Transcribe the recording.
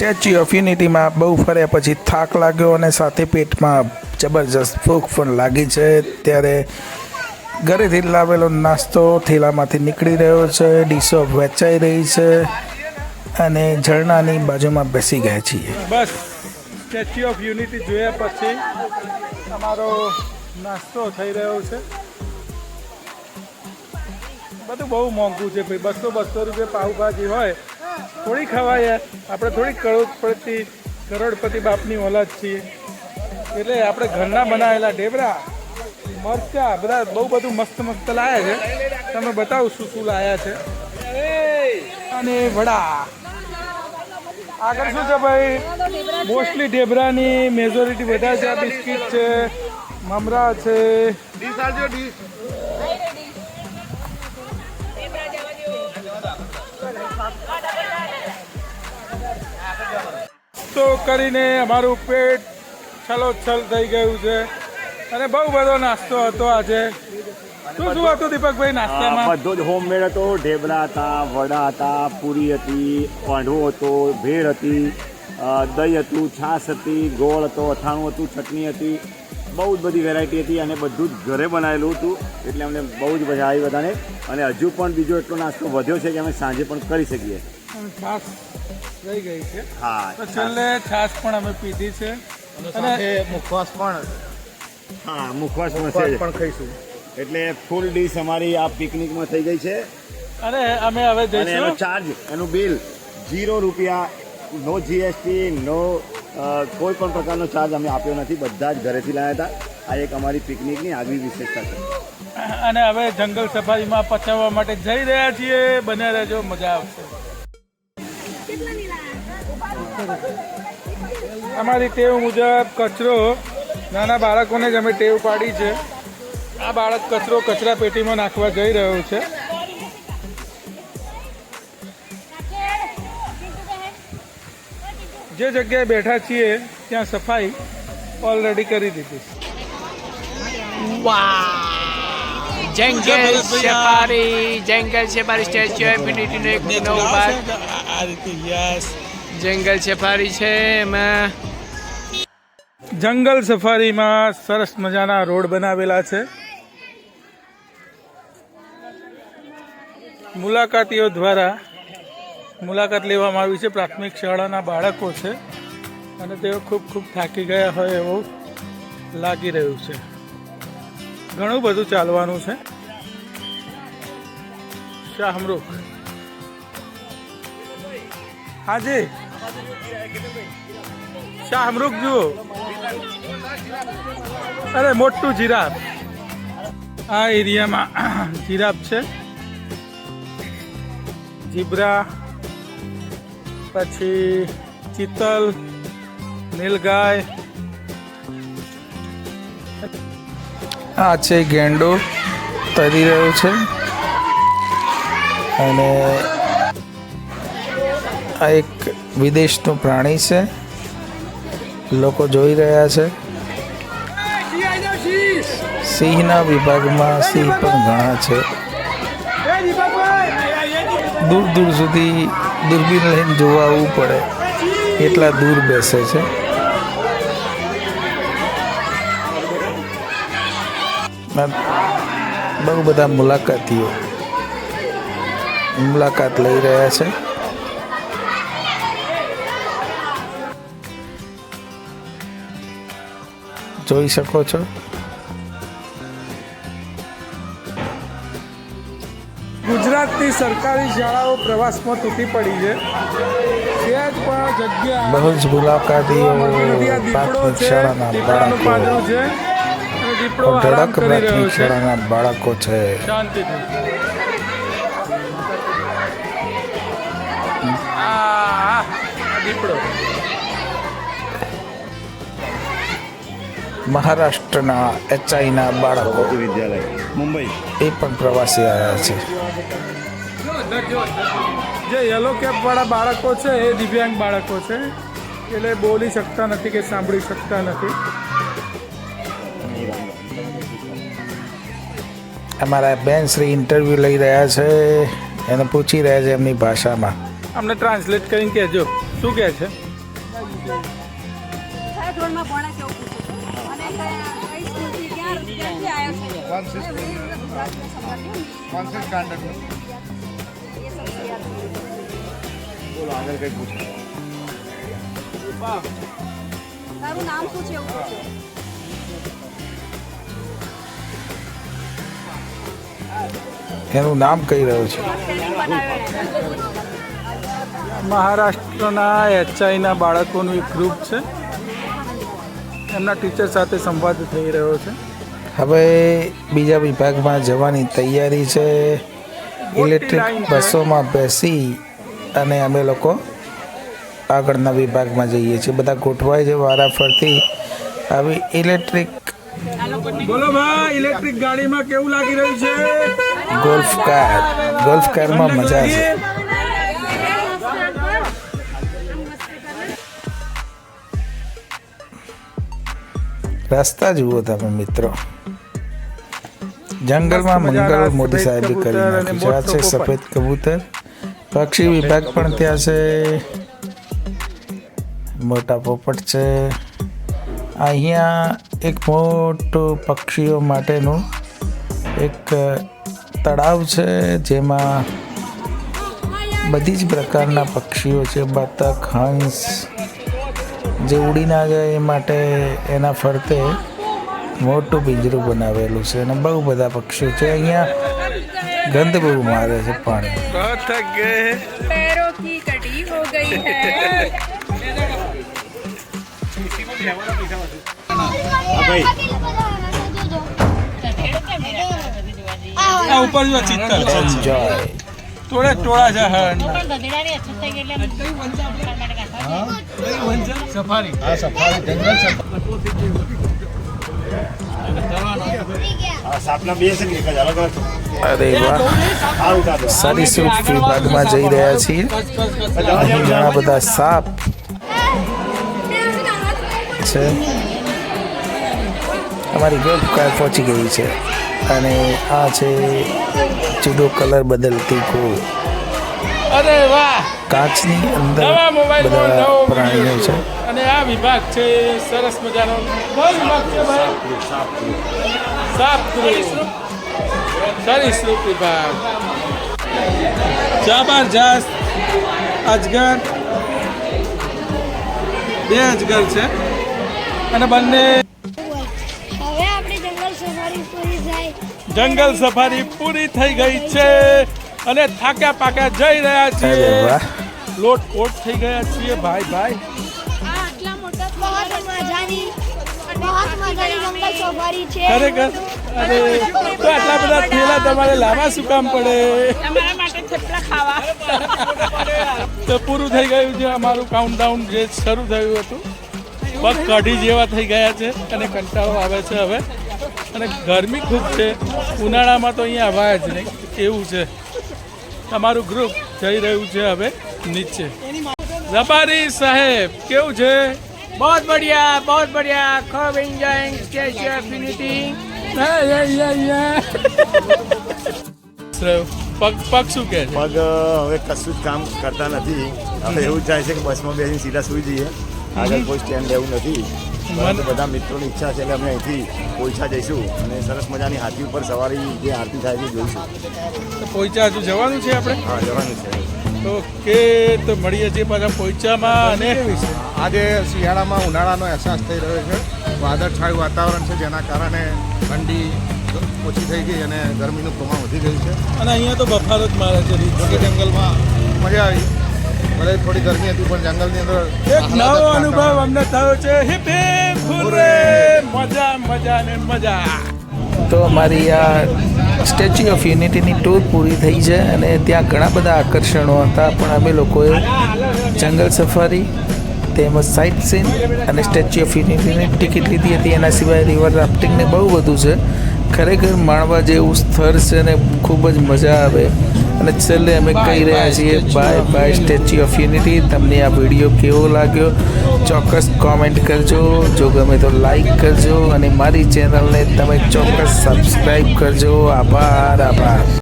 Statue of યુનિટીમાં બહુ ફર્યા પછી થાક લાગ્યો અને સાથે પેટમાં જબરજસ્ત ભૂખ પણ લાગી છે. ત્યારે ઘરેથી લાવેલો નાસ્તો થેલામાંથી નીકળી રહ્યો છે, ડીશો વેચાઈ રહી છે અને ઝરણાની બાજુમાં બેસી ગયા છીએ. બસ, સ્ટેચ્યુ ઓફ યુનિટી જોયા પછી અમારો નાસ્તો થઈ રહ્યો છે. બધું બહુ મોંઘું છે ભાઈ, બસો બસો રૂપિયા પાઉભાજી હોય થોડી ખવાય આપણે થોડી કરોડપતિ કરોડપતિ બાપની ઓલાદ છીએ. એટલે આપણે ઘરના બનાવેલા ઢેબરા, મરચા, બધા બહુ બધું મસ્ત મસ્ત લાયા છે. તમે બતાવો શું શું લાયા છે. અને વડા. આગળ શું છે ભાઈ? મોસ્ટલી ઢેબરાની મેજોરિટી બધા છે આ બિસ્કિટ છે, મમરા છે. તો કરીને અમારું પેટ છલોછલ થઈ ગયું છે. અને બહુ બધો નાસ્તો હતો આજે. શું શું હતું દીપકભાઈ નાસ્તામાં? બધો જ હોમમેડ હતો. ઢેબરા હતા વડા હતા પૂરી હતી વાંઢો હતો ભેળ હતી દહીં હતું છાશ હતી ગોળ હતો અથાણું હતું ચટણી હતી. બહુ જ બધી વેરાયટી હતી અને બધું જ ઘરે બનાવેલું હતું. એટલે અમને બહુ જ મજા આવી બધાને. અને હજુ પણ બીજો એટલો નાસ્તો વધ્યો છે કે અમે સાંજે પણ કરી શકીએ. છાશ રહી ગઈ છે. હા. તો છેલ્લે છાશ પણ અમે પીધી છે. અને મુખવાસ પણ હા મુખવાસ પણ ખાઈશું. એટલે ફૂલ ડીશ અમારી આ પિકનિકમાં થઈ ગઈ છે. અને અમે હવે જઈશું એનો ચાર્જ એનું બિલ ઝીરો રૂપિયા નો જીએસટી નો કોઈ પણ પ્રકારનો ચાર્જ અમે આપ્યો નથી. બધા જ ઘરેથી લાવ્યા હતા. આ એક અમારી પિકનિકની આગવી વિશેષતા છે. અને હવે જંગલ સફારીમાં પચાવવા માટે જઈ રહ્યા છીએ. બને રહેજો. મજા આવશે. અમારી ટેવ મુજબ કચરો નાના બાળકોને જ અમે ટેવ પાડી છે. આ બાળક કચરો કચરા પેટીમાં નાખવા જઈ રહ્યો છે. જે જગ્યાએ બેઠા છીએ ત્યાં સફાઈ ઓલરેડી કરી દીધી જંગલ સફારી જંગલ સફારી સ્ટેચ્યુ ઓફ યુનિટીનો એક નવો ભાગ. આ રીતે યસ જંગલ સફારી છે એમાં. જંગલ સફારીમાં સરસ મજાના રોડ બનાવેલા છે. મુલાકાતીઓ દ્વારા મુલાકાત લેવામાં આવી છે. પ્રાથમિક શાળાના બાળકો છે અને તેઓ ખૂબ ખૂબ થાકી ગયા હોય એવું લાગી રહ્યું છે. ઘણું બધું ચાલવાનું છે. શાહમરૂખ હાજી શાહમરુખ જુઓ. અરે, મોટું જીરાફ. આ એરિયામાં જીરાફ છે. જીબ્રા, પછી ચિત્તલ, નીલગાય. આ છે ગેંડો. તરી રહ્યો છે. અને આ એક વિદેશનું પ્રાણી છે. લોકો જોઈ રહ્યા છે. સિંહના વિભાગમાં સિંહ પણ ઘણા છે. દૂર દૂર સુધી દૂરબીન લઈને જોવા આવવું પડે. એટલા દૂર બેસે છે. બહુ બધા મુલાકાતીઓ મુલાકાત લઈ રહ્યા છે. જોઈ શકો છો. ગુજરાતની સરકારી શાળાઓ પ્રવાસમાં તૂટી પડી છે. ત્યાં જ પણ જગ્યા બહુ જ મુલાકાતીઓ પ્રાથમિક શાળાના બાળકો. છે. ધડક કરી રહ્યો પ્રાથમિક છે. શાળાના બાળકો છે. શાંતિથી. દીપડો. મહારાષ્ટ્રના એચઆઈના બાળકો. વિદ્યાલય મુંબઈ. એ પણ પ્રવાસી આવ્યા છે. જે યલો કેપવાળા બાળકો છે એ દિવ્યાંગ બાળકો છે. એટલે બોલી શકતા નથી કે સાંભળી શકતા નથી. અમારા બેન શ્રી ઇન્ટરવ્યૂ લઈ રહ્યા છે. એને પૂછી રહ્યા છે એમની ભાષામાં. અમને ટ્રાન્સલેટ કરીને કહેજો. શું કહે છે? તારું નામ શું છે એવું એનું નામ કહી રહ્યો છે. મહારાષ્ટ્રના એચઆઈના બાળકોનું એક ગ્રુપ છે. એમના ટીચર સાથે સંવાદ થઈ રહ્યો છે? હવે બીજા વિભાગમાં જવાની તૈયારી છે. ઇલેક્ટ્રિક બસોમાં બેસી અને અમે લોકો આગળના વિભાગમાં જઈએ છીએ. બધા ગોઠવાય છે વારાફરતી. આવી ઇલેક્ટ્રિક બોલો ભાઈ ઇલેક્ટ્રિક ગાડીમાં કેવું લાગી રહ્યું છે? ગોલ્ફ કાર ગોલ્ફ કારમાં મજા છે. રસ્તા જુઓ તમે મિત્રો. જંગલમાં મંગળ મોદી સાહેબે કરી નાખ્યું છે. આ છે સફેદ કબૂતર. પક્ષી વિભાગ પણ ત્યાં છે. મોટા પોપટ છે. અહીંયા એક મોટું પક્ષીઓ માટેનું એક તળાવ છે જેમાં બધી જ પ્રકારના પક્ષીઓ છે. બતક હંસ જે ઉડી ના જાય એ માટે એના ફરતે મોટું પિંજરું બનાવેલું છે અને બહુ બધા પક્ષીઓ છે. અહીંયા ગંધ બહુ મારે છે પાણી. ટોળા ટોળા છે. અરે વાહ. સારું કાઢો વિભાગમાં જઈ રહ્યા છીએ. અહીં ઘણા બધા સાપ છે. અમારી ગોલ્ફ કાર પહોંચી ગઈ છે. અને આ છે જુદો કલર બદલતી કો અરે વાહ. કાચની અંદર નવા મોબાઈલમાં ફોન નવો પ્રાણીઓ છે. અને આ વિભાગ છે સરસ મજાનો. બહુ વિભાગ છે ભાઈ. સાફ સરીસૃપ વિભાગ. જબરજસ્ત અજગર. બે અજગર છે. અને બંને હવે આપણી જંગલ સફારી પૂરી થાય. જંગલ સફારી પૂરી થઈ ગઈ છે. અને થાક્યા પાક્યા જઈ રહ્યા છીએ. લોટ કોટ થઈ ગયા છીએ. ભાઈ ભાઈ. ખરેખર અરે તો આટલા બધા થેલા તમારે લાવવા શું કામ પડે? તો પૂરું થઈ ગયું છે. અમારું કાઉન્ટડાઉન જે શરૂ થયું હતું પગ કઢી જેવા થઈ ગયા છે અને કંટાળો આવે છે હવે. અને ગરમી ખૂબ છે. ઉનાળામાં તો અહીંયા અવાય જ નહીં એવું છે. તમારું ગ્રુપ જઈ રહ્યું છે હવે નીચે. જબારી સાહેબ કેવું છે? બહુ બઢિયા બહુ બઢિયા. ખૂબ એન્જોયિંગ સ્ટેચ્યુ એફિનિટી પગ પગ શું કે પગ હવે કશું જ કામ કરતા નથી. હવે એવું થાય છે કે બસમાં બેસીને સીધા સુઈ જઈએ. આગળ કોઈ સ્ટેન્ડ લેવું નથી. પરંતુ બધા મિત્રોની ઈચ્છા છે એટલે અમે અહીંથી પોઈચા જઈશું અને સરસ મજાની હાથી ઉપર સવારી જે આરતી થાય છે જોઈશું. તો પોઈચા હજુ જવાનું છે આપણે? હા જવાનું છે. તો કે તો મળીએ છીએ પાછા પોઈચામાં અને આજે શિયાળામાં ઉનાળાનો અહેસાસ થઈ રહ્યો છે. વાદળછાયું વાતાવરણ છે જેના કારણે ઠંડી ઓછી થઈ ગઈ અને ગરમીનું પ્રમાણ વધી ગયું છે. અને અહીંયા તો બફારો જ મારે છે રીત જંગલમાં મજા આવી. ભલે થોડી ગરમી હતી પણ જંગલની અંદર એક નવો અનુભવ અમને થયો છે. હિપ! મજા ને મજા. તો અમારી આ સ્ટેચ્યુ ઓફ યુનિટીની ટૂર પૂરી થઈ છે અને ત્યાં ઘણા બધા આકર્ષણો હતા, પણ અમે લોકોએ જંગલ સફારી, તેમજ સાઇટ સીન અને સ્ટેચ્યુ ઓફ યુનિટીની ટિકિટ લીધી હતી. એના સિવાય રિવર રાફ્ટિંગને બહુ બધું છે. ખરેખર માણવા જેવું સ્થળ છે અને ખૂબ જ મજા આવે. અને છેલ્લે અમે કહી રહ્યા છીએ bye bye statue of unity તમને આ વીડિયો કેવો લાગ્યો? ચોક્કસ કોમેન્ટ કરજો. જો ગમે તો લાઈક કરજો અને મારી ચેનલને તમે ચોક્કસ સબસ્ક્રાઈબ કરજો. આભાર આભાર.